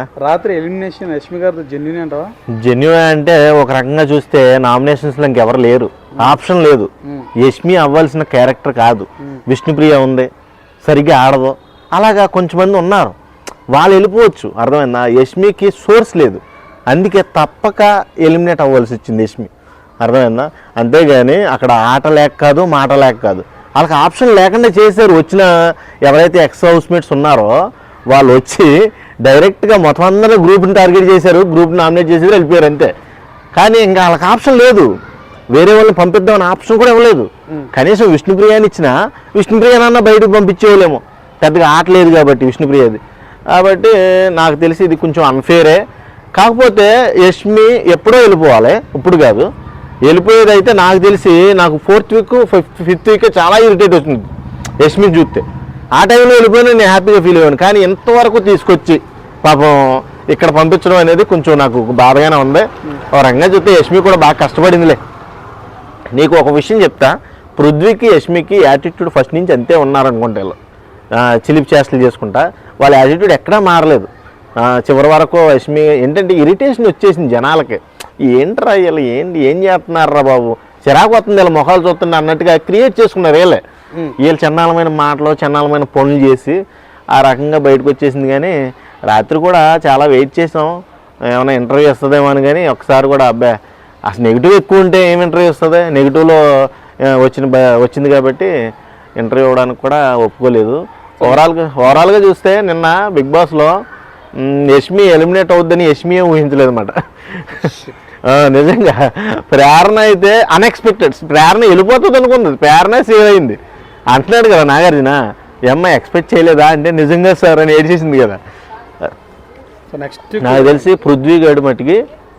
రాత్రి ఎలిమినేషన్ యష్మి గారితో జెన్యున్ అంటావా? జెన్యున్ అంటే ఒక రకంగా చూస్తే నామినేషన్స్లో ఇంకెవరు లేరు. ఆప్షన్ లేదు. యష్మి అవ్వాల్సిన క్యారెక్టర్ కాదు. విష్ణుప్రియ ఉంది. సరిగ్గా ఆడదు. అలాగా కొంచెమంది ఉన్నారు. వాళ్ళు వెళ్ళిపోవచ్చు. అర్థమైందా? యష్మికి సోర్స్ లేదు. అందుకే తప్పక ఎలిమినేట్ అవ్వాల్సి వచ్చింది యష్మి. అర్థమైందా? అంతేగాని అక్కడ ఆట లేక కాదు మాట లేక కాదు. వాళ్ళకి ఆప్షన్ లేకుండా చేశారు. వచ్చిన ఎవరైతే ఎక్స్ హౌస్మేట్స్ ఉన్నారో వాళ్ళు వచ్చి డైరెక్ట్గా మొత్తం అందరూ గ్రూప్ని టార్గెట్ చేశారు గ్రూప్ని నామినేట్ చేసి వెళ్ళిపోయారు అంతే. కానీ ఇంకా వాళ్ళకి ఆప్షన్ లేదు. వేరే వాళ్ళని పంపిద్దామని ఆప్షన్ కూడా ఇవ్వలేదు. కనీసం విష్ణుప్రియాని ఇచ్చిన విష్ణుప్రియానన్న బయటకు పంపించేవాళ్ళేమో. పెద్దగా ఆట లేదు కాబట్టి విష్ణుప్రియది. కాబట్టి నాకు తెలిసి ఇది కొంచెం అన్ఫేరే కాకపోతే యష్మి ఎప్పుడో వెళ్ళిపోవాలి ఇప్పుడు కాదు. వెళ్ళిపోయేది అయితే నాకు తెలిసి నాకు fourth week fifth fifth week చాలా ఇరిటేట్ అవుతుంది. యష్మి చూస్తే. ఆ టైంలో వెళ్ళిపోయినా నేను హ్యాపీగా ఫీల్ అయ్యాను కానీ ఎంతవరకు తీసుకొచ్చి పాపం ఇక్కడ పంపించడం అనేది కొంచెం నాకు బాధగానే ఉంది. ఒక రంగా చూస్తే యష్మి కూడా బాగా కష్టపడిందిలే. నీకు ఒక విషయం చెప్తా. పృథ్వీకి యష్మికి యాటిట్యూడ్ ఫస్ట్ నుంచి అంతే ఉన్నారనుకుంటే వీళ్ళు. చిలిపి చేష్టలు చేసుకుంటా. వాళ్ళ యాటిట్యూడ్ ఎక్కడా మారలేదు. చివరి వరకు యష్మి ఏంటంటే ఇరిటేషన్ వచ్చేసింది జనాలకి. ఏంట్రా వీళ్ళు? ఏంటి? ఏం చేస్తున్నారా బాబు? చిరాకు వస్తుంది వీళ్ళ మొహాలు చూస్తుంటే అన్నట్టుగా క్రియేట్ చేసుకున్నారు వీళ్ళే. వీళ్ళు చండాలమైన మాటలు చండాలమైన పనులు చేసి ఆ రకంగా బయటకు వచ్చేసింది కానీ రాత్రి కూడా చాలా వెయిట్ చేసాం. ఏమైనా ఇంటర్వ్యూ వస్తుందేమో అని కానీ ఒకసారి కూడా అబ్బాయి అసలు నెగిటివ్ ఎక్కువ ఉంటే ఏం ఇంటర్వ్యూ వస్తుంది? నెగిటివ్లో వచ్చిన వచ్చింది కాబట్టి ఇంటర్వ్యూ ఇవ్వడానికి కూడా ఒప్పుకోలేదు. ఓవరాల్గా ఓవరాల్గా చూస్తే నిన్న బిగ్ బాస్లో యష్మి ఎలిమినేట్ అవుద్దని యష్మి ఊహించలేదు అనమాట నిజంగా ప్రేరణ అయితే అన్ఎక్స్పెక్టెడ్ ప్రేరణ వెళ్ళిపోతుంది అనుకుంది. ప్రేరణ సేవ్ అయింది. అంటున్నాడు కదా నాగార్జున అమ్మాయి ఎక్స్పెక్ట్ చేయలేదా? అంటే నిజంగా సార్ అని ఏడ్చేసింది కదా. నెక్స్ట్ నాకు తెలిసి పృథ్వీ గడు మట్టుకి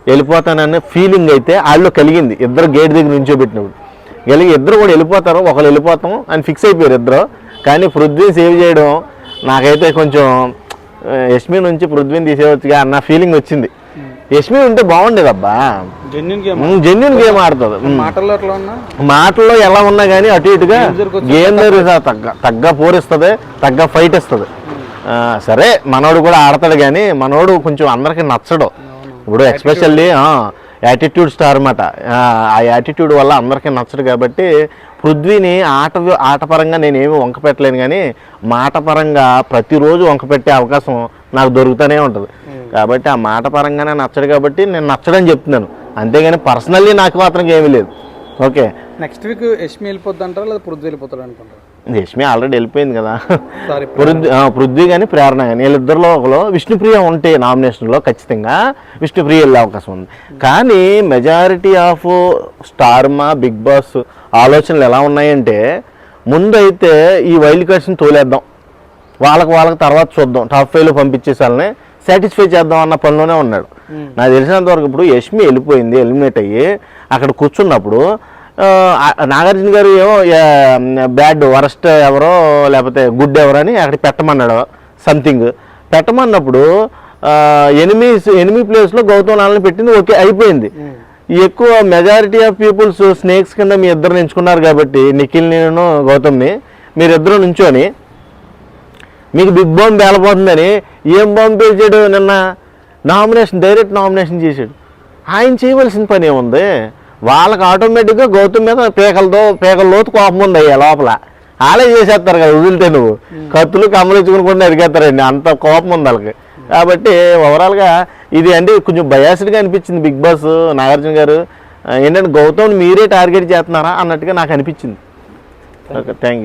వెళ్ళిపోతానన్న ఫీలింగ్ అయితే వాళ్ళు కలిగింది. ఇద్దరు గేట్ దగ్గర నుంచోబెట్టినప్పుడు. కలిగి ఇద్దరు కూడా వెళ్ళిపోతారు ఒకళ్ళు వెళ్ళిపోతాం అని ఫిక్స్ అయిపోయారు ఇద్దరు. కానీ పృథ్వీ సేవ్ చేయడం నాకైతే కొంచెం యష్మి నుంచి పృథ్వీని తీసేయవచ్చుగా అన్న ఫీలింగ్ వచ్చింది. యష్మి ఉంటే బాగుండేది అబ్బా జెన్యున్ గేమ్ జెన్యున్ గేమ్ ఆడుతుంది. మాటల్లో అట్లా ఉన్నా? మాటల్లో ఎలా ఉన్నా కానీ అటు ఇటుగా గేమ్ దగ్గర తగ్గ తగ్గ పోరిస్తుంది తగ్గ ఫైట్ ఇస్తుంది. సరే మనోడు కూడా ఆడతాడు కానీ మనోడు కొంచెం అందరికి నచ్చడు. ఇప్పుడు ఎక్స్పెషల్లీ యాటిట్యూడ్ స్టార్ అన్నమాట. ఆ యాటిట్యూడ్ వల్ల అందరికీ నచ్చడు కాబట్టి పృథ్వీని ఆట ఆటపరంగా నేనేమి వంక పెట్టలేను కానీ మాట పరంగా ప్రతిరోజు వంక పెట్టే అవకాశం నాకు దొరుకుతూనే ఉంటుంది. కాబట్టి ఆ మాట పరంగానే నచ్చడు కాబట్టి నేను నచ్చడని చెప్తున్నాను. అంతేగాని పర్సనల్లీ నాకు మాత్రం ఏమీ లేదు. ఓకే. నెక్స్ట్ వీక్ యష్మి వెళ్ళిపోద్ది అంటారా లేదా పృథ్వీ వెళ్ళిపోతాడు అనుకుంటారు? యష్మి ఆల్రెడీ వెళ్ళిపోయింది కదా. పృథ్వీ పృథ్వీ కానీ ప్రేరణ కానీ వీళ్ళిద్దరిలో ఒకలో విష్ణుప్రియ ఉంటే నామినేషన్లో ఖచ్చితంగా విష్ణుప్రియ వెళ్ళే అవకాశం ఉంది. కానీ majority of Star Maa Bigg Boss ఆలోచనలు ఎలా ఉన్నాయంటే ముందు అయితే ఈ వైల్డ్ కార్డ్స్ని తోలేద్దాం. వాళ్ళకి వాళ్ళకి తర్వాత చూద్దాం. టాప్ ఫైవ్లో పంపించేసి వాళ్ళని సాటిస్ఫై చేద్దాం అన్న పనిలోనే ఉన్నాడు. నాకు తెలిసినంత వరకు ఇప్పుడు యష్మి వెళ్ళిపోయింది ఎలిమినేట్ అయ్యి అక్కడ కూర్చున్నప్పుడు నాగార్జున గారు ఏమో బ్యాడ్ వరస్ట్ ఎవరో లేకపోతే గుడ్ ఎవరో అని అక్కడ పెట్టమన్నాడు సంథింగ్ పెట్టమన్నప్పుడు ఎనిమి ఎనిమి ప్లేస్లో గౌతమ్ లాల్ని పెట్టింది ఓకే అయిపోయింది. ఎక్కువ మెజారిటీ ఆఫ్ పీపుల్స్ స్నేక్స్ కింద మీ ఇద్దరు ఎంచుకున్నారు కాబట్టి నిఖిల్ నేను గౌతమ్ని మీరిద్దరు నుంచొని మీకు బిగ్ బాంబ్ బేలపోతుందని ఏం బాంబు పేల్చాడు నిన్న నామినేషన్ డైరెక్ట్ నామినేషన్ చేశాడు. ఆయన చేయవలసిన పని ఏముంది? వాళ్ళకి ఆటోమేటిక్గా గౌతమ్ మీద పేకలతో పేకల లోతు కోపం ఉంది అయ్యా లోపల. వాళ్ళే చేసేస్తారు కదా వదిలితే నువ్వు. కత్తులు కమ్మలు ఇచ్చుకుని కూడా అడిగేస్తారండి అంత కోపం ఉంది వాళ్ళకి. కాబట్టి ఓవరాల్గా ఇది అంటే కొంచెం బయాసిడ్గా అనిపించింది బిగ్ బాస్ నాగార్జున గారు. ఏంటంటే గౌతమ్ మీరే టార్గెట్ చేస్తున్నారా అన్నట్టుగా నాకు అనిపించింది. Okay thank you